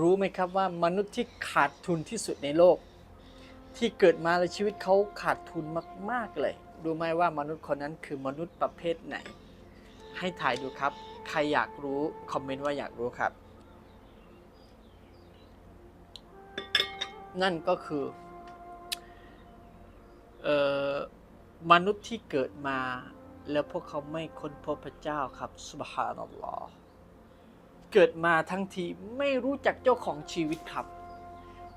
รู้ไหมครับว่ามนุษย์ที่ขาดทุนที่สุดในโลก ที่เกิดมาแล้วชีวิตเขาขาดทุนมาก ๆ เลยรู้ไหมว่ามนุษย์คนนั้นคือมนุษย์ประเภทไหน ให้ถ่ายดูครับ ใครอยากรู้ คอมเมนต์ว่าอยากรู้ครับ นั่นก็คือออมนุษย์ที่เกิดมา แล้วพวกเขาไม่ค้นพบพระเจ้าครับสุบฮานัลลอฮ์ เกิดมาทั้งทีไม่รู้จักเจ้าของชีวิตครับ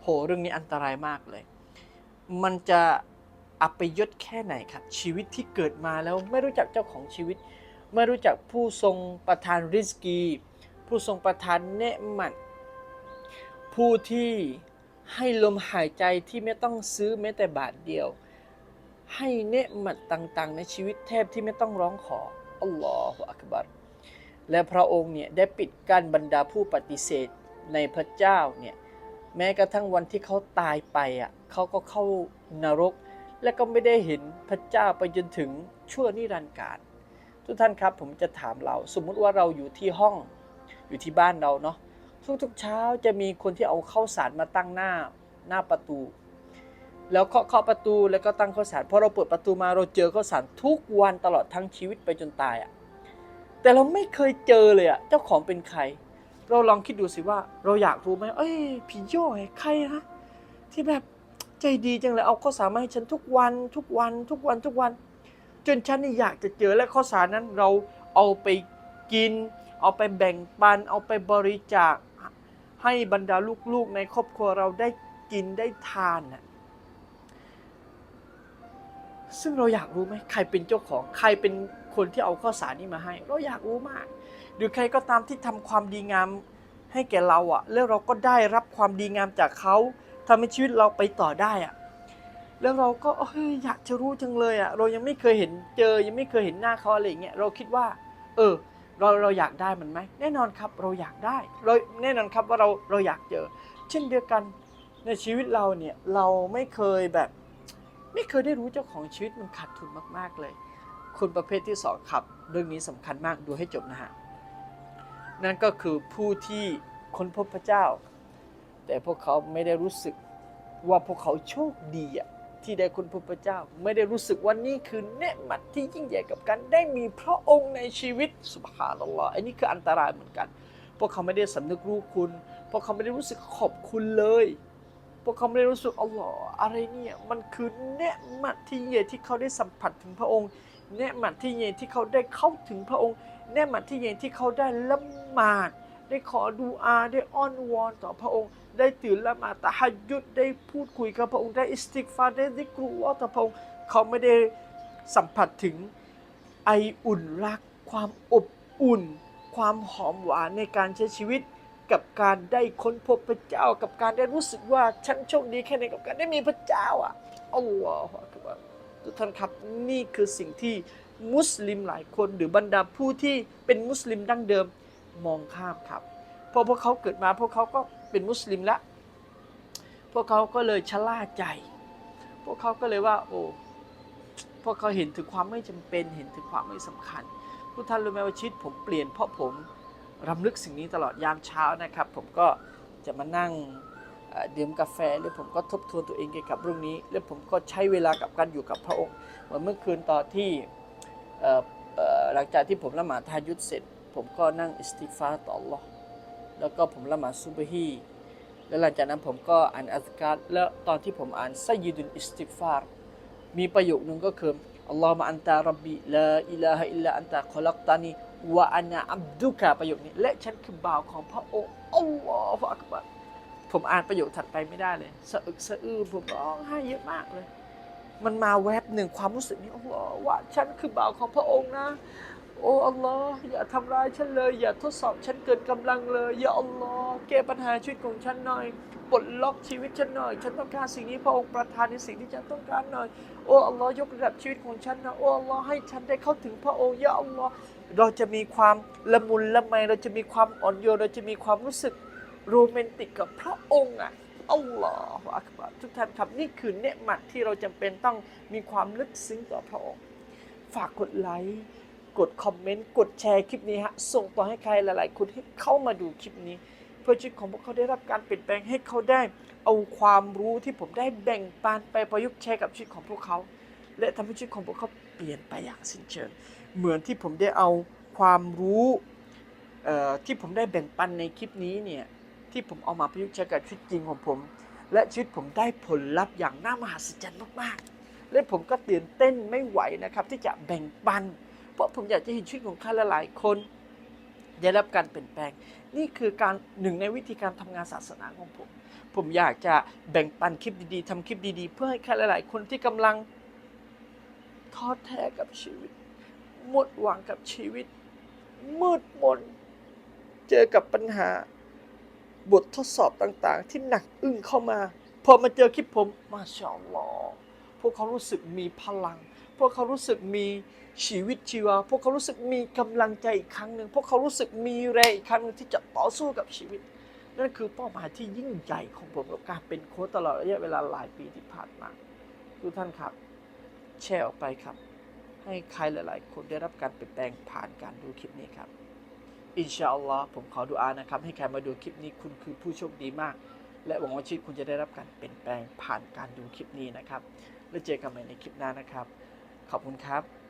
โหเรื่องนี้อันตรายมากเลย มันจะอัปยศแค่ไหนครับ ชีวิตที่เกิดมาแล้วไม่รู้จักเจ้าของชีวิต ไม่รู้จักผู้ทรงประทานริสกี ผู้ทรงประทานเนมัดผู้ที่ให้ลมหายใจที่ไม่ต้องซื้อแม้แต่บาทเดียว ให้เนมัดต่างๆ ในชีวิตแทบที่ไม่ต้องร้องขออัลลอฮฺอักบัร และพระองค์เนี่ยได้ปิดกั้นบรรดาผู้ปฏิเสธในพระเจ้าเนี่ยแม้กระทั่งวันที่เขาตายไปอะเขาก็เข้านรก และก็ไม่ได้เห็นพระเจ้าไปจนถึงชั่วนิรันดร์การทุกท่านครับผมจะถามเราสมมุติว่าเราอยู่ที่ห้องอยู่ที่บ้านเราเนาะทุกๆเช้าจะมีคนที่เอาข้าวสารมาตั้งหน้าหน้าประตู แล้วเคาะเคาะประตูแล้วก็ตั้งข้าวสารพอเราเปิดประตูมาเราเจอข้าวสารทุกวันตลอดทั้งชีวิตไปจนตายอะ แต่เราไม่เคยเจอเลยอะเจ้าของเป็นใคร เราลองคิดดูสิว่า เราอยากรู้ไหมเอ้ยพี่โย่ใครนะที่แบบใจดีจังเลยเอาข้าวสารมาให้ฉันทุกวันทุกวันทุกวันทุกวัน จนฉันนี่อยากจะเจอและข้าวสารนั้นเราเอาไปกิน เอาไปแบ่งปัน เอาไปบริจาคให้บรรดาลูกๆในครอบครัวเราได้กินได้ทานน่ะ ซึ่งเราอยากรู้ไหมใครเป็นเจ้าของ ใครเป็นคนที่เอาข้าวสารนี้มาให้ เราอยากรู้มาก หรือใครก็ตามที่ทำความดีงามให้แก่เราอะ่ะแล้วเราก็ได้รับความดีงามจากเขาทำให้ชีวิตเราไปต่อได้อะ่ะแล้วเราก็เฮ้ยอยากจะรู้จังเลยอะ่ะเรายังไม่เคยเห็นเจอ ยังไม่เคยเห็นหน้าเขาอะไรอย่างเงี้ยเราคิดว่า เออ เราเราอยากได้มันไหมแน่นอนครับเราอยากได้เราแน่นอนครับว่าเราเราอยากเจอ เช่นเดียวกันในชีวิตเราเนี่ยเราไม่เคยแบบ ไม่เคยได้รู้เจ้าของชีวิตมันขาดทุนมาก ๆเลยคนประเภทที่สองครับ เรื่องนี้สำคัญมากดูให้จบนะฮะนั่นก็คือผู้ที่ค้นพบพระเจ้า แต่พวกเขาไม่ได้รู้สึกว่าพวกเขาโชคดีอะที่ได้ค้นพบพระเจ้า ไม่ได้รู้สึกว่านี่คือเนืมัดที่ยิ่งใหญ่กับการได้มีพระองค์ในชีวิตสุบฮาลลอฮ์อันนี้คืออันตรายเหมือนกัน พวกเขาไม่ได้สำนึกรู้คุณ พวกเขาไม่ได้รู้สึกขอบคุณเลย พวกเขาไม่ได้รู้สึกอัลลอฮ์อะไรเนี่ย มันคือเนืมัดที่เย่ที่เขาได้สัมผัสถึงพระองค์ เนืหมัดที่เย็นที่เขาได้เข้าถึงพระองค์ เนืหมัดที่เย็นที่เขาได้ละหมาด ได้ขอดูอาได้อ้อนวอนต่อพระองค์ ได้ตื่นละหมาดตะฮัจญุดได้พูดคุยกับพระองค์ ได้อิสติกฟาได้ดิกรุลลอฮ์ต่อพระองค์ เขาไม่ได้สัมผัสถึงไออุ่นรัก ความอบอุ่น ความหอมหวานในการใช้ชีวิต กับการได้ค้นพบพระเจ้า กับการได้รู้สึกว่าฉันโชคดีแค่ไหนกับการได้มีพระเจ้าอะอัลลอฮฺอักบัรทุกท่านครับนี่คือสิ่งที่มุสลิมหลายคนหรือบรรดาผู้ที่เป็นมุสลิมดั้งเดิมมองข้ามครับเพราะพวกเขาเกิดมาพวกเขาก็เป็นมุสลิมแล้วพวกเขาก็เลยชะล่าใจ พวกเขาก็เลยว่า โอ้พวกเขาเห็นถึงความไม่จำเป็นเห็นถึงความไม่สำคัญทุกท่านรู้ไหมว่าชีวิตผมเปลี่ยนเพราะผม รำลึกสิ่งนี้ตลอดยามเช้านะครับ ผมก็จะมานั่งดื่มกาแฟหรือผมก็ทบทวนตัวเองเกี่ยวกับเรื่องนี้ แล้วผมก็ใช้เวลากับการอยู่กับพระองค์เหมือนเมื่อคืนตอนที่หลังจากที่ผมละหมาดทายุดเสร็จ ผมก็นั่งอิสติฟาต่อ Allah แล้วก็ผมละหมาดซุบฮีแล้วหลังจากนั้นผมก็อ่านอัลการแล้วตอนที่ผมอ่านไซยิดุลอิสติฟาร์มีประโยคนึงก็คืออัลลอฮฺมะอันตารับบีลาอิลาฮะอิลลาอันตาคอลักตานี วะอานาอับดุกะประโยคนี้ และฉันคือบ่าวของพระองค์อัลลอฮฺอักบัรผมอ่านประโยคถัดไปไม่ได้เลยสะอึกสะอื้นผมร้องไห้เยอะมากเลย มันมาแวบหนึ่งความรู้สึกนี้อัลลอฮ์ว่าฉันคือบ่าวของพระองค์นะ โอ้อัลลอฮ์อย่าทำร้ายฉันเลย อย่าทดสอบฉันเกินกำลังเลย อย่าอัลลอฮ์แก้ปัญหาชีวิตของฉันหน่อยปลดล็อกชีวิตฉันหน่อย ฉันต้องการสิ่งนี้พระองค์ประทานในสิ่งที่ฉันต้องการหน่อย โอ้อัลลอฮ์ยกระดับชีวิตของฉันนะโอ้อัลลอฮ์ให้ฉันได้เข้าถึงพระองค์อย่าอัลลอฮ์เราจะมีความละมุนละไมเราจะมีความอ่อนโยนเราจะมีความรู้สึกโรแมนติกกับพระองค์อะอัลลอฮฺอักบัรทุกท่านครับนี่คือเนืหมัดที่เราจำเป็นต้องมีความลึกซึ้งต่อพระองค์ ฝากกดไลค์ กดคอมเมนต์กดแชร์คลิปนี้ฮะส่งต่อให้ใครหลาย ๆ คนให้เข้ามาดูคลิปนี้ เพื่อชีวิตของพวกเขาได้รับการเปลี่ยนแปลงให้เขาได้ เอาความรู้ที่ผมได้แบ่งปันไปประยุกต์ใช้กับชีวิตของพวกเขา และทำให้ชีวิตของพวกเขาเปลี่ยนไปอย่างสิ้นเชิงเหมือนที่ผมได้เอาความรู้ที่ผมได้แบ่งปันในคลิปนี้เนี่ยที่ผมเอามาประยุกต์ใช้กับชีวิตจริงของผม และชีวิตผมได้ผลลัพธ์อย่างน่ามหัศจรรย์มาก ๆ และผมก็ตื่นเต้นไม่ไหวนะครับที่จะแบ่งปัน เพราะผมอยากจะเห็นชีวิตของใครหลายๆคนได้รับการเปลี่ยนแปลง นี่คือการหนึ่งในวิธีการทำงานศาสนาของผม ผมอยากจะแบ่งปันคลิปดีๆทำคลิปดีๆ เพื่อให้ใครหลาย ๆ คนที่กำลังท้อแท้กับชีวิต หมดหวังกับชีวิต มืดมน เจอกับปัญหา บททดสอบต่างๆ ที่หนักอึ้งเข้ามา พอมาเจอคลิปผมมาชาอัลอพวกเขารู้สึกมีพลัง พวกเขารู้สึกมีชีวิตชีวา พวกเขารู้สึกมีกำลังใจอีกครั้งหนึ่ง พวกเขารู้สึกมีแรงอีกครั้งหนึ่งที่จะต่อสู้กับชีวิต นั่นคือเป้าหมายที่ยิ่งใหญ่ของผมกับการเป็นโค้ชตลอดระยะเวลาหลายปีที่ผ่านมาทุกท่านครับ แชร์ออกไปครับ ให้ใครหลาย ๆ คนได้รับการเปลี่ยนแปลงผ่านการดูคลิปนี้ครับ อินชาอัลลอฮ์ผมขอดุอานะครับ ให้ใครมาดูคลิปนี้คุณคือผู้โชคดีมาก และหวังว่าชีวิตคุณจะได้รับการเปลี่ยนแปลงผ่านการดูคลิปนี้นะครับ แล้วเจอกันใหม่ในคลิปหน้านะครับ ขอบคุณครับ